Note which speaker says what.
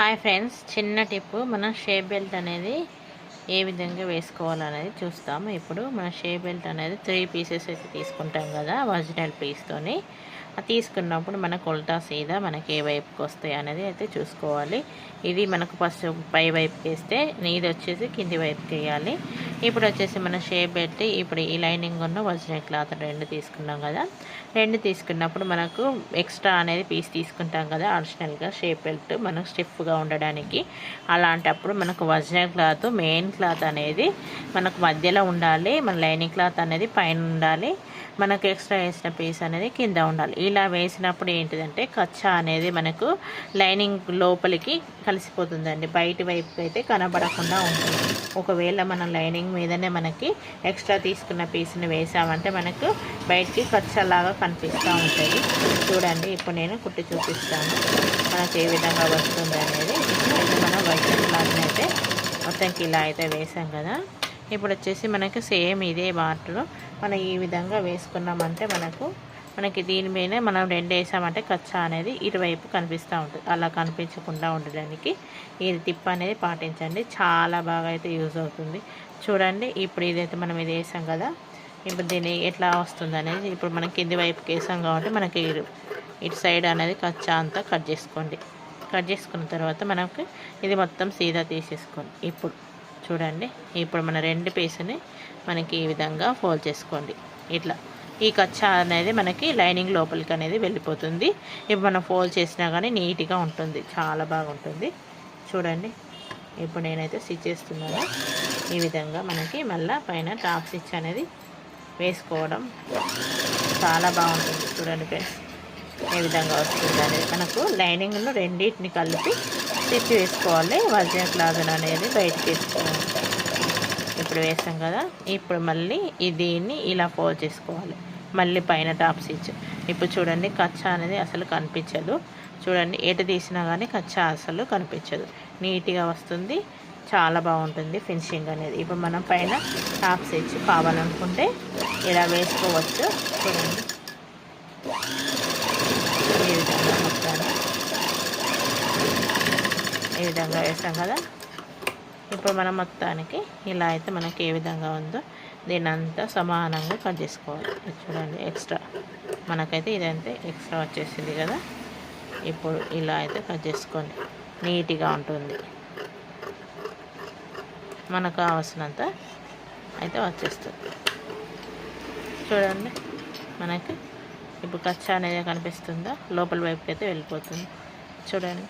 Speaker 1: Hi friends చిన్న tip మనం shape belt అనేది ఏ విధంగా వేసుకోవాలనేది చూస్తాము. ఇప్పుడు మన షేప్ బెల్ట్ అనేది త్రీ పీసెస్ అయితే తీసుకుంటాం కదా ఒరిజినల్ పీస్తోని తీసుకున్నప్పుడు మన కొల్టా సీదా మనకి ఏ వైపుకి వస్తాయి అనేది అయితే చూసుకోవాలి. ఇది మనకు ఫస్ట్ పై వైపుకి వేస్తే నీది వచ్చేసి కింది వైపుకి వేయాలి. ఇప్పుడు వచ్చేసి మన షేప్ పెట్టి ఇప్పుడు ఈ లైనింగ్ ఉన్న ఒరిజినల్ క్లాత్ రెండు తీసుకున్నాం కదా. రెండు తీసుకున్నప్పుడు మనకు ఎక్స్ట్రా అనేది పీస్ తీసుకుంటాం కదా అడిషనల్గా షేప్ బెల్ట్ మనకు స్టిఫ్గా ఉండడానికి. అలాంటప్పుడు మనకు ఒరిజినల్ క్లాత్ మెయిన్ క్లాత్ అనేది మనకు మధ్యలో ఉండాలి మన లైనింగ్ క్లాత్ అనేది పైన ఉండాలి మనకు ఎక్స్ట్రా వేసిన పీస్ అనేది కింద ఉండాలి. ఇలా వేసినప్పుడు ఏంటిదంటే కచ్చా అనేది మనకు లైనింగ్ లోపలికి కలిసిపోతుందండి. బయట వైపు అయితే కనబడకుండా ఉంటుంది. ఒకవేళ మనం లైనింగ్ మీదనే మనకి ఎక్స్ట్రా తీసుకున్న పీస్ని వేసామంటే మనకు బయటికి కచ్చాలాగా కనిపిస్తూ ఉంటుంది చూడండి ఇప్పుడు నేను కుట్టి చూపిస్తాను. మనకు ఏ విధంగా వస్తుంది అనేది. ఇప్పుడు మనం వైట్ క్లాత్ని అయితే మొత్తంకి ఇలా అయితే వేసాం కదా. ఇప్పుడు వచ్చేసి మనకు సేమ్ ఇదే బాటలో మనం ఈ విధంగా వేసుకున్నామంటే మనకు మనకి దీని మీద మనం రెండు వేసామంటే కచ్చా అనేది ఇటువైపు కనిపిస్తూ ఉంటుంది. అలా కనిపించకుండా ఉండడానికి ఈ టిప్ అనేది పాటించండి. చాలా బాగా అయితే యూజ్ అవుతుంది. చూడండి ఇప్పుడు ఇదైతే మనం ఇది వేసాం కదా. ఇప్పుడు దీన్ని ఎట్లా వస్తుంది అనేది ఇప్పుడు మనం కింది వైపుకి వేసాం కాబట్టి మనకి ఇటు సైడ్ అనేది కచ్చా అంతా కట్ చేసుకోండి. కట్ చేసుకున్న తర్వాత మనకి ఇది మొత్తం సీదా తీసేసుకోండి. ఇప్పుడు చూడండి ఇప్పుడు మన రెండు పీసుని మనకి ఈ విధంగా ఫోల్డ్ చేసుకోండి. ఇట్లా. ఈ కచ్చా అనేది మనకి లైనింగ్ లోపలికి అనేది వెళ్ళిపోతుంది. ఇప్పుడు మనం ఫోల్డ్ చేసినా కానీ నీట్గా ఉంటుంది. చాలా బాగుంటుంది. చూడండి. ఇప్పుడు నేనైతే స్టిచ్ చేస్తున్నాను. ఈ విధంగా మనకి మళ్ళీ పైన టాప్ స్టిచ్ అనేది వేసుకోవడం చాలా బాగుంటుంది. చూడండి ఫ్రెండ్స్. ఏ విధంగా వస్తుంది అనేది మనకు లైనింగ్ను రెండింటిని కలిపి స్టిచ్ వేసుకోవాలి. ఒరిజినల్ క్లాత్ అనేది బయటకు వేసుకోవాలి. ఇప్పుడు వేసాం కదా. ఇప్పుడు మళ్ళీ దీన్ని ఇలా ఫోల్డ్ చేసుకోవాలి. మళ్ళీ పైన టాప్ స్టిచ్. ఇప్పుడు చూడండి కచ్చా అనేది అసలు కనిపించదు. చూడండి ఎటు తీసినా కానీ కచ్చా అసలు కనిపించదు. నీట్గా వస్తుంది చాలా బాగుంటుంది ఫినిషింగ్ అనేది. ఇప్పుడు మనం పైన టాప్ స్టిచ్ కావాలనుకుంటే ఇలా వేసుకోవచ్చు. చూడండి. ఈ విధంగా మొత్తాన్ని. ఈ విధంగా వేసాం కదా. ఇప్పుడు మనం మొత్తానికి ఇలా అయితే మనకి ఏ విధంగా ఉందో దీన్ని అంతా సమానంగా కట్ చేసుకోవాలి. చూడండి ఎక్స్ట్రా మనకైతే ఇదంతే ఎక్స్ట్రా వచ్చేసింది కదా. ఇప్పుడు ఇలా అయితే కట్ చేసుకోండి. నీట్గా ఉంటుంది. మనకు కావాల్సినంత అయితే వచ్చేస్తుంది. చూడండి మనకి ఇప్పుడు కచ్చ అనేది కనిపిస్తుందా? లోపల వైపుకి అయితే వెళ్ళిపోతుంది. చూడండి.